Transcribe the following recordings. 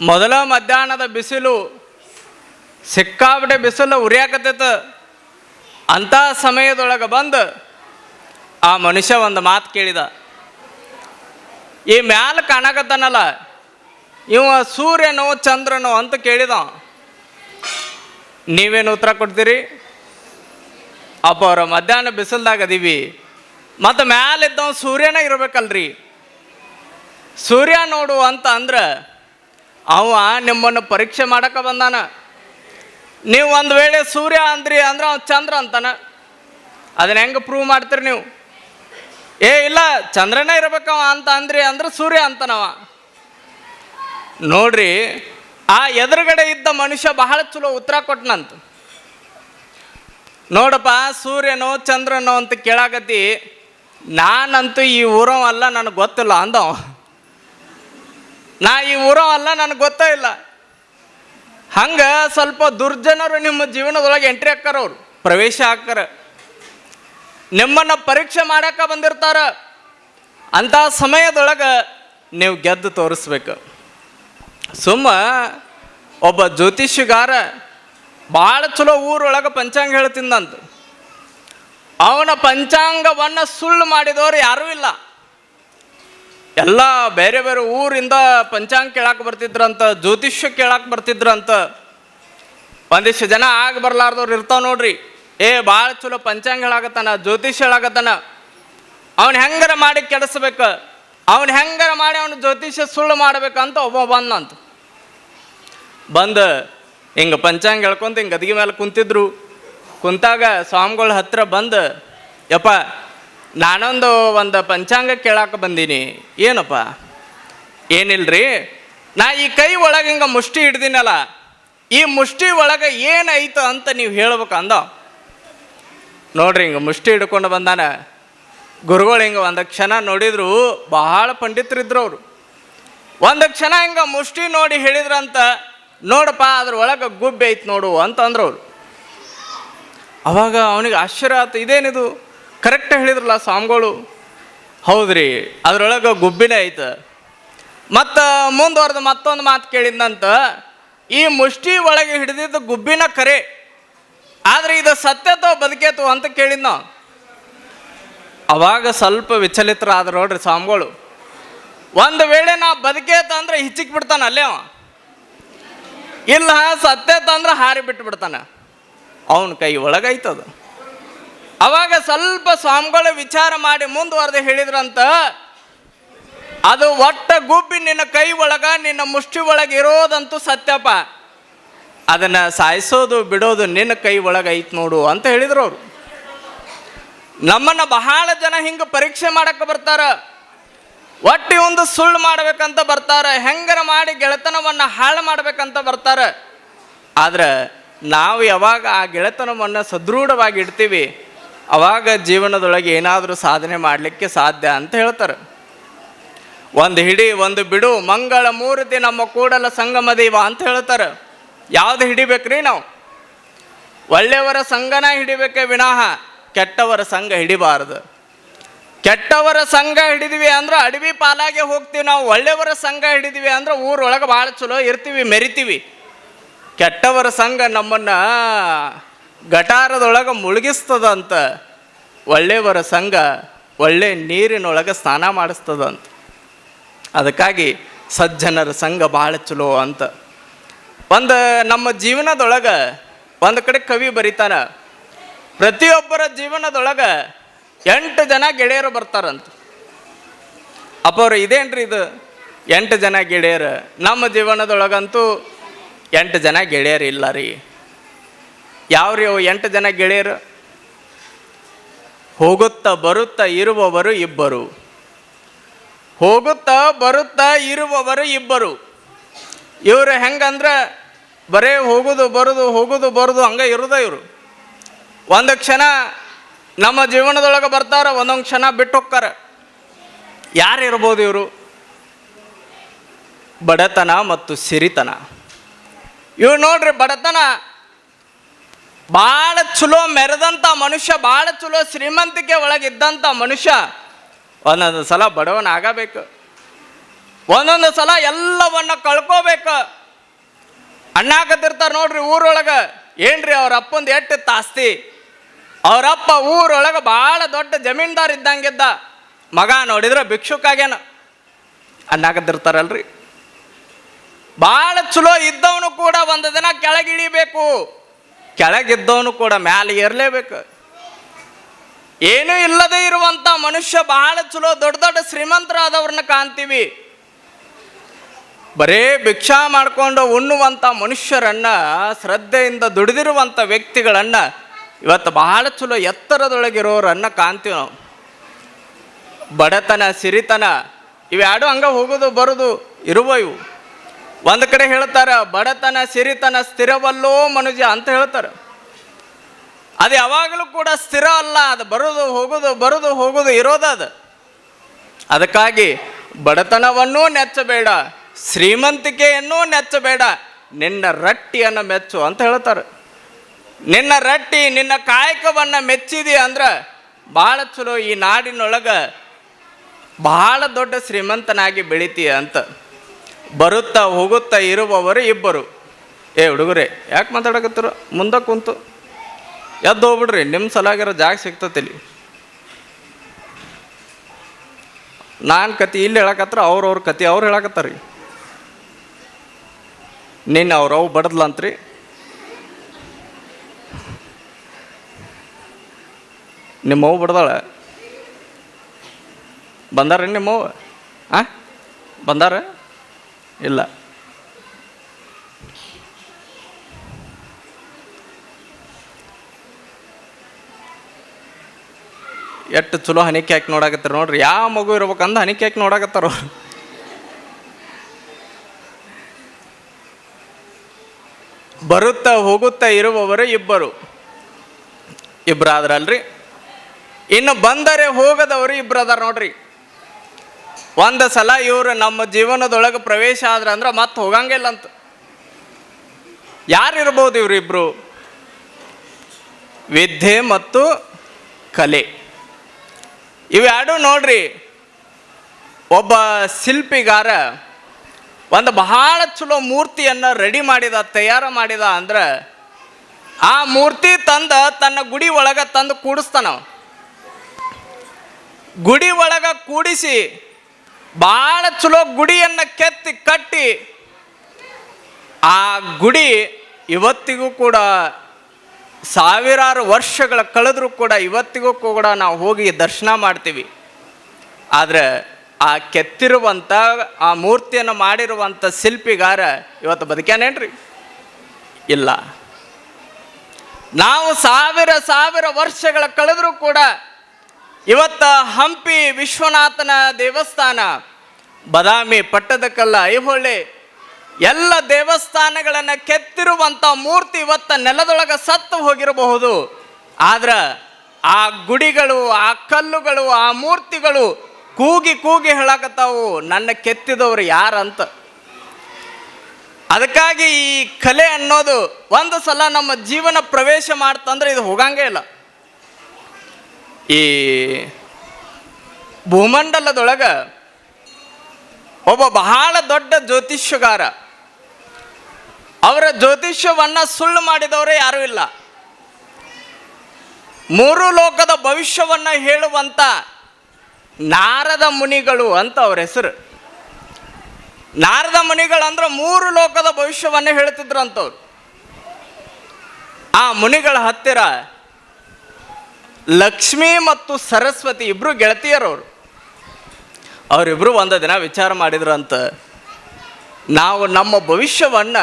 ಮೊದಲ ಮಧ್ಯಾಹ್ನದ ಬಿಸಿಲು ಸಿಕ್ಕಾಬಿಟ್ಟೆ ಬಿಸಿಲು ಉರಿಯಾಕತ್ತೈತ. ಅಂಥ ಸಮಯದೊಳಗೆ ಬಂದು ಆ ಮನುಷ್ಯ ಒಂದು ಮಾತು ಕೇಳಿದ. ಈ ಮ್ಯಾಲ ಕಾಣಕತ್ತಾನಲ್ಲ, ಇವ ಸೂರ್ಯನೋ ಚಂದ್ರನೋ ಅಂತ ಕೇಳಿದ ನೀವೇನು ಉತ್ತರ ಕೊಡ್ತೀರಿ? ಅಪ್ಪ, ಅವ್ರ ಮಧ್ಯಾಹ್ನ ಬಿಸಿಲ್ದಾಗ ಅದೀವಿ ಮತ್ತು ಮ್ಯಾಲಿದ್ದವ ಸೂರ್ಯನ ಇರಬೇಕಲ್ರಿ. ಸೂರ್ಯ ನೋಡು ಅಂತ ಅಂದ್ರೆ ಅವ ನಿಮ್ಮನ್ನು ಪರೀಕ್ಷೆ ಮಾಡಕ್ಕೆ ಬಂದಾನ. ನೀವು ಒಂದು ವೇಳೆ ಸೂರ್ಯ ಅಂದ್ರಿ ಅಂದ್ರೆ ಅವ್ನು ಚಂದ್ರ ಅಂತಾನ. ಅದನ್ನ ಹೆಂಗೆ ಪ್ರೂವ್ ಮಾಡ್ತೀರಿ ನೀವು? ಏ, ಇಲ್ಲ, ಚಂದ್ರನೇ ಇರಬೇಕವ ಅಂತ ಅಂದ್ರಿ ಅಂದ್ರೆ ಸೂರ್ಯ ಅಂತಾನವ. ನೋಡ್ರಿ, ಆ ಎದುರುಗಡೆ ಇದ್ದ ಮನುಷ್ಯ ಬಹಳ ಚಲೋ ಉತ್ತರ ಕೊಟ್ಟನಂತ ನೋಡಪ್ಪ, ಸೂರ್ಯನೋ, ಚಂದ್ರನೋ ಅಂತ ಕೇಳಾಕತ್ತಿ, ನಾನಂತೂ ಈ ಊರವಲ್ಲ, ನನಗೆ ಗೊತ್ತಿಲ್ಲ ಅಂದವ. ನಾ ಈ ಊರೋ ಅಲ್ಲ, ನನಗೆ ಗೊತ್ತೇ ಇಲ್ಲ. ಹಂಗೆ ಸ್ವಲ್ಪ ದುರ್ಜನರು ನಿಮ್ಮ ಜೀವನದೊಳಗೆ ಎಂಟ್ರಿ ಹಾಕ್ಕಾರ ಅವರು, ಪ್ರವೇಶ ಹಾಕ್ಕಾರ. ನಿಮ್ಮನ್ನು ಪರೀಕ್ಷೆ ಮಾಡಕ್ಕೆ ಬಂದಿರ್ತಾರ. ಅಂಥ ಸಮಯದೊಳಗೆ ನೀವು ಗೆದ್ದು ತೋರಿಸ್ಬೇಕು. ಸುಮ್ಮ ಒಬ್ಬ ಜ್ಯೋತಿಷ್ಯಗಾರ ಭಾಳ ಚಲೋ ಊರೊಳಗೆ ಪಂಚಾಂಗ ಹೇಳ್ತಿದ್ದಂತ ಅವನ ಪಂಚಾಂಗವನ್ನು ಸುಳ್ಳು ಮಾಡಿದವರು ಯಾರೂ ಇಲ್ಲ. ಎಲ್ಲ ಬೇರೆ ಬೇರೆ ಊರಿಂದ ಪಂಚಾಂಗ ಕೇಳಕ್ಕೆ ಬರ್ತಿದ್ರಂತ, ಜ್ಯೋತಿಷ್ಯ ಕೇಳಕ್ಕೆ ಬರ್ತಿದ್ರಂತ. ಒಂದಿಷ್ಟು ಜನ ಆಗ ಬರ್ಲಾರ್ದವ್ರು ಇರ್ತಾವ ನೋಡ್ರಿ. ಏ ಭಾಳ ಚಲೋ ಪಂಚಾಂಗ ಹೇಳಾಕತ್ತಾನ, ಜ್ಯೋತಿಷ್ಯ ಹೇಳಾಕತ್ತಾನ. ಅವನು ಹೆಂಗಾರ ಮಾಡಿ ಕೆಡಿಸ್ಬೇಕು? ಅವನು ಹೆಂಗಾರ ಮಾಡಿ ಅವನು ಜ್ಯೋತಿಷ್ಯ ಸುಳ್ಳು ಮಾಡ್ಬೇಕಂತ ಒಬ್ಬ ಬಂದಂತ ಬಂದು, ಹಿಂಗೆ ಪಂಚಾಂಗ ಹೇಳ್ಕೊಂತ ಹಿಂಗೆ ಗದಿಗೆ ಮೇಲೆ ಕುಂತಿದ್ರು. ಕುಂತಾಗ ಸ್ವಾಮಿಗಳ ಹತ್ರ ಬಂದು, ಯಪ್ಪ ನಾನೊಂದು ಒಂದು ಪಂಚಾಂಗ ಕೇಳಾಕ ಬಂದೀನಿ. ಏನಪ್ಪ? ಏನಿಲ್ರಿ? ನಾ ಈ ಕೈ ಒಳಗೆ ಹಿಂಗೆ ಮುಷ್ಟಿ ಹಿಡ್ದಿನಲ್ಲ ಈ ಮುಷ್ಟಿ ಒಳಗೆ ಏನಾಯ್ತು ಅಂತ ನೀವು ಹೇಳ್ಬೇಕು ಅಂದ? ನೋಡ್ರಿ, ಹಿಂಗೆ ಮುಷ್ಟಿ ಹಿಡ್ಕೊಂಡು ಬಂದಾನ. ಗುರುಗಳು ಹಿಂಗೆ ಒಂದು ಕ್ಷಣ ನೋಡಿದ್ರು, ಬಹಳ ಪಂಡಿತರಿದ್ರು ಅವರು. ಒಂದು ಕ್ಷಣ ಹಿಂಗೆ ಮುಷ್ಟಿ ನೋಡಿ ಹೇಳಿದ್ರಂತ, ನೋಡಪ್ಪ, ಅದ್ರ ಒಳಗೆ ಗುಬ್ಬೆ ಐತೆ ನೋಡು ಅಂತಂದ್ರು ಅವರು. ಅವಾಗ ಅವನಿಗೆ ಆಶ್ಚರ್ಯ ಆಯ್ತು ಇದೇನಿದು? ಕರೆಕ್ಟ್ ಹೇಳಿದ್ರಲ್ಲ ಸ್ವಾಮಿಗಳು? ಹೌದ್ರಿ, ಅದ್ರೊಳಗೆ ಗುಬ್ಬಿನೇ ಐತೆ. ಮತ್ತು ಮುಂದುವರೆದು ಮತ್ತೊಂದು ಮಾತು ಕೇಳಿದ್ನಂತ, ಈ ಮುಷ್ಟಿ ಒಳಗೆ ಹಿಡಿದಿದ್ದು ಗುಬ್ಬಿನ ಕರೆ. ಆದ್ರೆ ಇದು ಸತ್ಯತೋ ಬದುಕೇತು ಅಂತ ಕೇಳಿದ್ ನಾವು ಅವಾಗ ಸ್ವಲ್ಪ ವಿಚಲಿತರಾದ್ರು ನೋಡ್ರಿ ಸ್ವಾಮಿಗಳು. ಒಂದು ವೇಳೆ ನಾ ಬದುಕೇತ ಅಂದ್ರೆ ಹಿಚ್ಚಿಕ್ ಬಿಡ್ತಾನ ಅಲ್ಲೇ ಅವ. ಇಲ್ಲ ಸತ್ಯತ ಅಂದ್ರೆ ಹಾರಿ ಬಿಟ್ಟು ಬಿಡ್ತಾನ ಅವನ ಕೈ ಒಳಗೈತದ. ಅವಾಗ ಸ್ವಲ್ಪ ಸ್ವಾಮಿಗಳು ವಿಚಾರ ಮಾಡಿ ಮುಂದುವರೆದು ಹೇಳಿದ್ರಂತ, ಅದು ಒಟ್ಟ ಗುಬ್ಬಿ ನಿನ್ನ ಕೈ ಒಳಗ, ನಿನ್ನ ಮುಷ್ಟಿ ಒಳಗೆ ಇರೋದಂತೂ ಸತ್ಯಪ್ಪ. ಅದನ್ನ ಸಾಯಿಸೋದು, ಬಿಡೋದು ನಿನ್ನ ಕೈ ಒಳಗೆ ಐತ್ ನೋಡು ಅಂತ ಹೇಳಿದ್ರು ಅವರು. ನಮ್ಮನ್ನ ಬಹಳ ಜನ ಹಿಂಗೆ ಪರೀಕ್ಷೆ ಮಾಡಕ್ಕೆ ಬರ್ತಾರ. ಒಟ್ಟಿ ಒಂದು ಸುಳ್ಳು ಮಾಡ್ಬೇಕಂತ ಬರ್ತಾರೆ, ಹೆಂಗರ ಮಾಡಿ ಗೆಳೆತನವನ್ನು ಹಾಳು ಮಾಡ್ಬೇಕಂತ ಬರ್ತಾರೆ. ಆದ್ರೆ ನಾವು ಯಾವಾಗ ಆ ಗೆಳೆತನವನ್ನು ಸದೃಢವಾಗಿ ಇಡ್ತೀವಿ ಅವಾಗ ಜೀವನದೊಳಗೆ ಏನಾದರೂ ಸಾಧನೆ ಮಾಡಲಿಕ್ಕೆ ಸಾಧ್ಯ ಅಂತ ಹೇಳ್ತಾರೆ. ಒಂದು ಹಿಡಿ, ಒಂದು ಬಿಡು, ಮಂಗಳ ಮೂರ್ತಿ ನಮ್ಮ ಕೂಡಲ ಸಂಗಮ ದೈವ ಅಂತ ಹೇಳ್ತಾರೆ. ಯಾವ್ದು ಹಿಡಿಬೇಕ್ರಿ ನಾವು? ಒಳ್ಳೆಯವರ ಸಂಘನ ಹಿಡಿಬೇಕೆ ವಿನಾಹ, ಕೆಟ್ಟವರ ಸಂಘ ಹಿಡಿಬಾರದು. ಕೆಟ್ಟವರ ಸಂಘ ಹಿಡಿದಿವಿ ಅಂದ್ರೆ ಅಡವಿ ಪಾಲಾಗೆ ಹೋಗ್ತೀವಿ ನಾವು, ಒಳ್ಳೆಯವರ ಸಂಘ ಹಿಡಿದಿವಿ ಅಂದ್ರೆ ಊರೊಳಗೆ ಭಾಳ ಚಲೋ ಇರ್ತೀವಿ, ಮೆರಿತೀವಿ. ಕೆಟ್ಟವರ ಸಂಘ ನಮ್ಮನ್ನ ಗಟಾರದೊಳಗೆ ಮುಳುಗಿಸ್ತದಂತ ಒಳ್ಳೆಯವರ ಸಂಘ ಒಳ್ಳೆ ನೀರಿನೊಳಗೆ ಸ್ನಾನ ಮಾಡಿಸ್ತದಂತ. ಅದಕ್ಕಾಗಿ ಸಜ್ಜನರ ಸಂಘ ಭಾಳ ಚಲೋ ಅಂತ. ಒಂದು ನಮ್ಮ ಜೀವನದೊಳಗೆ ಒಂದು ಕಡೆ ಕವಿ ಬರೀತಾನೆ, ಪ್ರತಿಯೊಬ್ಬರ ಜೀವನದೊಳಗೆ ಎಂಟು ಜನ ಗೆಳೆಯರು ಬರ್ತಾರಂತ. ಅಪ್ಪವ್ರು ಇದೇನು ಇದೇನ್ರಿ ಇದು? ಎಂಟು ಜನ ಗೆಳೆಯರು. ನಮ್ಮ ಜೀವನದೊಳಗಂತೂ ಎಂಟು ಜನ ಗೆಳೆಯರು ಇಲ್ಲ ರೀ. ಯಾವ್ರಿ ಎಂಟು ಜನ ಗೆಳೆಯರು? ಹೋಗುತ್ತಾ ಬರುತ್ತಾ ಇರುವವರು ಇಬ್ಬರು. ಹೋಗುತ್ತಾ ಬರುತ್ತಾ ಇರುವವರು ಇಬ್ಬರು. ಇವರು ಹೆಂಗಂದ್ರೆ ಬರೇ ಹೋಗುದು, ಬರುದು ಹೋಗುದು, ಬರುದು ಹಂಗೆ ಇರೋದ ಇವರು. ಒಂದು ಕ್ಷಣ ನಮ್ಮ ಜೀವನದೊಳಗೆ ಬರ್ತಾರ, ಒಂದೊಂದು ಕ್ಷಣ ಬಿಟ್ಟು ಹೋಗ್ತಾರೆ. ಯಾರು ಇರ್ಬೋದು ಇವರು? ಬಡತನ ಮತ್ತು ಸಿರಿತನ. ಇವ್ರು ನೋಡ್ರಿ ಬಡತನ ಭಾಳ ಚಲೋ ಮೆರೆದಂಥ ಮನುಷ್ಯ ಭಾಳ ಚಲೋ ಶ್ರೀಮಂತಿಕೆ ಒಳಗಿದ್ದಂಥ ಮನುಷ್ಯ, ಒಂದೊಂದು ಸಲ ಬಡವನ ಆಗಬೇಕು ಒಂದೊಂದು ಸಲ ಎಲ್ಲವನ್ನ ಕಳ್ಕೋಬೇಕು. ಅಣ್ಣಾಕತ್ತಿರ್ತಾರ ನೋಡ್ರಿ ಊರೊಳಗೆ, ಏನ್ರಿ ಅವ್ರ ಅಪ್ಪಂದು ಎಟ್ಟು ತಾಸ್ತಿ? ಅವರಪ್ಪ ಊರೊಳಗೆ ಭಾಳ ದೊಡ್ಡ ಜಮೀನ್ದಾರ್ ಇದ್ದಂಗಿದ್ದ. ಮಗ ನೋಡಿದ್ರೆ ಭಿಕ್ಷುಕಾಗೇನು ಅನ್ನಾಕತ್ತಿರ್ತಾರಲ್ರಿ ಭಾಳ ಚಲೋ ಇದ್ದವನು ಕೂಡ ಒಂದು ದಿನ ಕೆಳಗಿಳಿಬೇಕು. ಕೆಳಗಿದ್ದವನು ಕೂಡ ಮ್ಯಾಲೆ ಏರ್ಲೇಬೇಕು. ಏನೂ ಇಲ್ಲದೆ ಇರುವಂತ ಮನುಷ್ಯ ಬಹಳ ಚಲೋ, ದೊಡ್ಡ ದೊಡ್ಡ ಶ್ರೀಮಂತರಾದವ್ರನ್ನ ಕಾಣ್ತೀವಿ. ಬರೇ ಭಿಕ್ಷಾ ಮಾಡಿಕೊಂಡು ಉಣ್ಣುವಂಥ ಮನುಷ್ಯರನ್ನ, ಶ್ರದ್ಧೆಯಿಂದ ದುಡಿದಿರುವಂಥ ವ್ಯಕ್ತಿಗಳನ್ನ ಇವತ್ತು ಬಹಳ ಚಲೋ ಎತ್ತರದೊಳಗಿರೋರನ್ನು ಕಾಣ್ತೀವಿ ನಾವು. ಬಡತನ, ಸಿರಿತನ ಇವೆರಡು ಹಂಗೆ ಹೋಗೋದು, ಬರೋದು ಇರುವ ಇವು ಒಂದು ಕಡೆ ಹೇಳ್ತಾರೆ, ಬಡತನ, ಸಿರಿತನ ಸ್ಥಿರವಲ್ಲೋ ಮನುಜ ಅಂತ ಹೇಳ್ತಾರೆ. ಅದು ಯಾವಾಗಲೂ ಕೂಡ ಸ್ಥಿರ ಅಲ್ಲ, ಅದು ಬರೋದು ಹೋಗೋದು ಬರೋದು ಹೋಗೋದು ಇರೋದು ಅದು. ಅದಕ್ಕಾಗಿ ಬಡತನವನ್ನೂ ನೆಚ್ಚಬೇಡ, ಶ್ರೀಮಂತಿಕೆಯನ್ನು ನೆಚ್ಚಬೇಡ, ನಿನ್ನ ರಟ್ಟಿಯನ್ನು ಮೆಚ್ಚು ಅಂತ ಹೇಳ್ತಾರೆ. ನಿನ್ನ ರಟ್ಟಿ, ನಿನ್ನ ಕಾಯಕವನ್ನು ಮೆಚ್ಚಿದಿ ಅಂದ್ರೆ ಭಾಳ ಚಲೋ ಈ ನಾಡಿನೊಳಗೆ ಬಹಳ ದೊಡ್ಡ ಶ್ರೀಮಂತನಾಗಿ ಬೆಳಿತೀಯ ಅಂತ. ಬರುತ್ತಾ ಹೋಗುತ್ತಾ ಇರುವವರು ಇಬ್ಬರು. ಏ ಹುಡುಗರೇ, ಯಾಕೆ ಮಾತಾಡಕತ್ತಿರು? ಮುಂದೆ ಕುಂತು. ಎದ್ದು ಹೋಗ್ಬಿಡ್ರಿ ನಿಮ್ಮ ಸಲಾಗಿರೋ ಜಾಗ ಸಿಗ್ತತಿಲ್ಲಿ ನಾನು ಕತಿ ಇಲ್ಲಿ ಹೇಳಕತ್ರ ಅವ್ರವ್ರ ಕತಿ ಅವ್ರು ಹೇಳಕತ್ತಾರ ರೀ ನಿನ್ನೆ ಅವ್ರು ಅವು ಬಡದ್ಲಂತ್ರಿ. ನಿಮ್ಮವು ಬಡ್ದಾಳ. ಬಂದಾರ ನಿಮ್ಮವು ಆ? ಬಂದಾರ? ಇಲ್ಲ. ಎಷ್ಟು ಚಲೋ ಹನಿಕೆ ಹಾಕಿ ನೋಡಾಕತ್ತಾರ ನೋಡ್ರಿ. ಯಾವ ಮಗು ಇರ್ಬೇಕಂದ ಹನಿಕೆ ಹಾಕಿ ನೋಡಾಕತ್ತಾರ ಬರುತ್ತಾ ಹೋಗುತ್ತಾ ಇರುವವರು ಇಬ್ಬರು. ಇಬ್ಬರಾದ್ರಲ್ರಿ ಇನ್ನು ಬಂದರೆ ಹೋಗದವರು ಇಬ್ಬರು ಅದಾರ ನೋಡ್ರಿ. ಒಂದು ಸಲ ಇವರು ನಮ್ಮ ಜೀವನದೊಳಗೆ ಪ್ರವೇಶ ಆದ್ರ ಅಂದ್ರೆ ಮತ್ತೆ ಹೋಗಂಗಿಲ್ಲ ಅಂತ. ಯಾರಿರ್ಬೋದು ಇವರಿಬ್ರು? ವಿದ್ಯೆ ಮತ್ತು ಕಲೆ. ಇವೆರಡು ನೋಡ್ರಿ, ಒಬ್ಬ ಶಿಲ್ಪಿಗಾರ ಒಂದು ಬಹಳ ಚಲೋ ಮೂರ್ತಿಯನ್ನು ರೆಡಿ ಮಾಡಿದ, ತಯಾರು ಮಾಡಿದ ಅಂದ್ರೆ ಆ ಮೂರ್ತಿ ತಂದ ತನ್ನ ಗುಡಿ ಒಳಗೆ ತಂದು ಕೂಡಿಸ್ತಾನ. ಗುಡಿ ಒಳಗೆ ಕೂಡಿಸಿ ಭಾಳ ಚಲೋ ಗುಡಿಯನ್ನು ಕೆತ್ತಿ ಕಟ್ಟಿ ಆ ಗುಡಿ ಇವತ್ತಿಗೂ ಕೂಡ ಸಾವಿರಾರು ವರ್ಷಗಳ ಕಳೆದ್ರೂ ಕೂಡ ಇವತ್ತಿಗೂ ಕೂಡ ನಾವು ಹೋಗಿ ದರ್ಶನ ಮಾಡ್ತೀವಿ. ಆದರೆ ಆ ಕೆತ್ತಿರುವಂಥ ಆ ಮೂರ್ತಿಯನ್ನು ಮಾಡಿರುವಂಥ ಶಿಲ್ಪಿಗಾರ ಇವತ್ತು ಬದುಕ್ಯಾನೇನ್ರಿ? ಇಲ್ಲ. ನಾವು ಸಾವಿರ ಸಾವಿರ ವರ್ಷಗಳ ಕಳೆದರೂ ಕೂಡ ಇವತ್ತ ಹಂಪಿ ವಿಶ್ವನಾಥನ ದೇವಸ್ಥಾನ, ಬದಾಮಿ ಪಟ್ಟದಕಲ್ಲ ಐಹೊಳೆ. ಎಲ್ಲ ದೇವಸ್ಥಾನಗಳನ್ನು ಕೆತ್ತಿರುವಂಥ ಮೂರ್ತಿ ಇವತ್ತ ನೆಲದೊಳಗೆ ಸತ್ತು ಹೋಗಿರಬಹುದು. ಆದ್ರೆ ಆ ಗುಡಿಗಳು, ಆ ಕಲ್ಲುಗಳು, ಆ ಮೂರ್ತಿಗಳು ಕೂಗಿ ಕೂಗಿ ಹೇಳಕತ್ತಾವು, ನನ್ನ ಕೆತ್ತಿದವರು ಯಾರಂತ. ಅದಕ್ಕಾಗಿ ಈ ಕಲೆ ಅನ್ನೋದು ಒಂದು ಸಲ ನಮ್ಮ ಜೀವನ ಪ್ರವೇಶ ಮಾಡ್ತಂದ್ರೆ ಇದು ಹೋಗಂಗೇ ಇಲ್ಲ. ಈ ಭೂಮಂಡಲದೊಳಗೆ ಒಬ್ಬ ಬಹಳ ದೊಡ್ಡ ಜ್ಯೋತಿಷ್ಯಗಾರ. ಅವರ ಜ್ಯೋತಿಷ್ಯವನ್ನು ಸುಳ್ಳು ಮಾಡಿದವರೇ ಯಾರೂ ಇಲ್ಲ. ಮೂರು ಲೋಕದ ಭವಿಷ್ಯವನ್ನ ಹೇಳುವಂತ ನಾರದ ಮುನಿಗಳು ಅಂತ ಅವ್ರ ಹೆಸರು. ನಾರದ ಮುನಿಗಳಂದ್ರೆ ಮೂರು ಲೋಕದ ಭವಿಷ್ಯವನ್ನ ಹೇಳ್ತಿದ್ರು ಅಂತವ್ರು ಆ ಮುನಿಗಳ ಹತ್ತಿರ ಲಕ್ಷ್ಮಿ ಮತ್ತು ಸರಸ್ವತಿ ಇಬ್ರು ಅವರು ಅವರಿಬ್ಬರು ಒಂದು ದಿನ ವಿಚಾರ ಮಾಡಿದ್ರಂತ, ನಾವು ನಮ್ಮ ಭವಿಷ್ಯವನ್ನ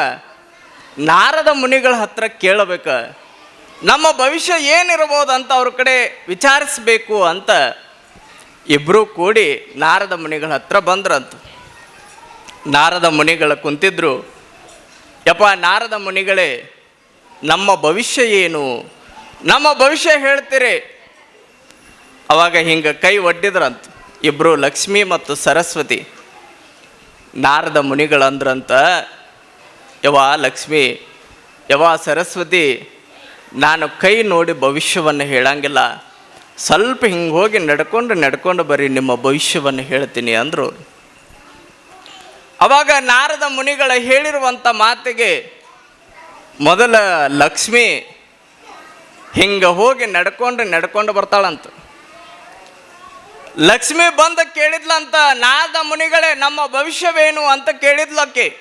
ನಾರದ ಮುನಿಗಳ ಹತ್ರ ಕೇಳಬೇಕ. ನಮ್ಮ ಭವಿಷ್ಯ ಏನಿರ್ಬೋದು ಅಂತ ಅವ್ರ ಕಡೆ ವಿಚಾರಿಸಬೇಕು ಅಂತ ಇಬ್ಬರು ಕೂಡಿ ನಾರದ ಮುನಿಗಳ ಹತ್ರ ಬಂದ್ರಂತ. ನಾರದ ಮುನಿಗಳ ಕುಂತಿದ್ರು, ಯಪ್ಪ ನಾರದ ಮುನಿಗಳೇ, ನಮ್ಮ ಭವಿಷ್ಯ ಏನು? ನಮ್ಮ ಭವಿಷ್ಯ ಹೇಳ್ತೀರಿ? ಅವಾಗ ಹಿಂಗೆ ಕೈ ಒಡ್ಡಿದ್ರಂತ. ಇಬ್ಬರು ಲಕ್ಷ್ಮಿ ಮತ್ತು ಸರಸ್ವತಿ. ನಾರದ ಮುನಿಗಳಂದ್ರಂತ ಯವ ಲಕ್ಷ್ಮಿ ಯವ ಸರಸ್ವತಿ, ನಾನು ಕೈ ನೋಡಿ ಭವಿಷ್ಯವನ್ನು ಹೇಳಂಗಿಲ್ಲ. ಸ್ವಲ್ಪ ಹಿಂಗೆ ಹೋಗಿ ನಡ್ಕೊಂಡು ನಡ್ಕೊಂಡು ಬರ್ರಿ, ನಿಮ್ಮ ಭವಿಷ್ಯವನ್ನು ಹೇಳ್ತೀನಿ ಅಂದರು. ಅವಾಗ ನಾರದ ಮುನಿಗಳ ಹೇಳಿರುವಂಥ ಮಾತಿಗೆ ಮೊದಲ ಲಕ್ಷ್ಮಿ ಹಿಂಗೆ ಹೋಗಿ ನಡ್ಕೊಂಡು ನಡ್ಕೊಂಡು ಬರ್ತಾಳಂತ. ಲಕ್ಷ್ಮಿ ಬಂದ ಕೇಳಿದ್ಲಂತ ನಾರದ ಮುನಿಗಳೇ, ನಮ್ಮ ಭವಿಷ್ಯವೇನು ಅಂತ ಕೇಳಿದ್ಲಕ್ಕೆ.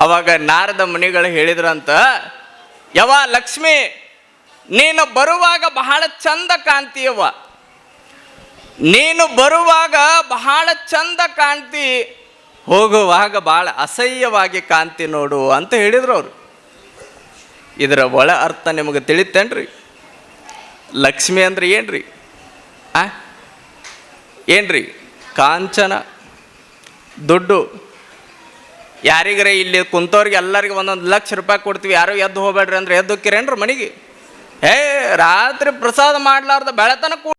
ಅವಾಗ ನಾರದ ಮುನಿಗಳು ಹೇಳಿದ್ರಂತ ಯವ ಲಕ್ಷ್ಮಿ, ನೀನು ಬರುವಾಗ ಬಹಳ ಚಂದ ಕಾಣ್ತೀಯವ್ವ. ನೀನು ಬರುವಾಗ ಬಹಳ ಚಂದ ಕಾಣ್ತಿ, ಹೋಗುವಾಗ ಬಹಳ ಅಸಹ್ಯವಾಗಿ ಕಾಣ್ತಿ ನೋಡು ಅಂತ ಹೇಳಿದ್ರು ಅವರು. ಇದರ ಒಳ ಅರ್ಥ ನಿಮಗೆ ತಿಳಿತೇನ್ರಿ? ಲಕ್ಷ್ಮಿ ಅಂದ್ರೆ ಏನ್ರಿ? ಆ? ಏನ್ರಿ? ಕಾಂಚನ? ದುಡ್ಡು? ಯಾರಿಗರ ಇಲ್ಲಿ ಕುಂತವ್ರಿಗೆ ಎಲ್ಲರಿಗೆ ಒಂದೊಂದು ಲಕ್ಷ ರೂಪಾಯಿ ಕೊಡ್ತೀವಿ. ಯಾರು ಎದ್ದು ಹೋಗ್ಬೇಡ್ರಿ ಅಂದ್ರೆ ಎದ್ದು ಕಿರೇನ್ರಿ ಮನೆಗೆ? ಏ, ರಾತ್ರಿ ಪ್ರಸಾದ ಮಾಡ್ಲಾರ್ದ ಬೆಳೆತನ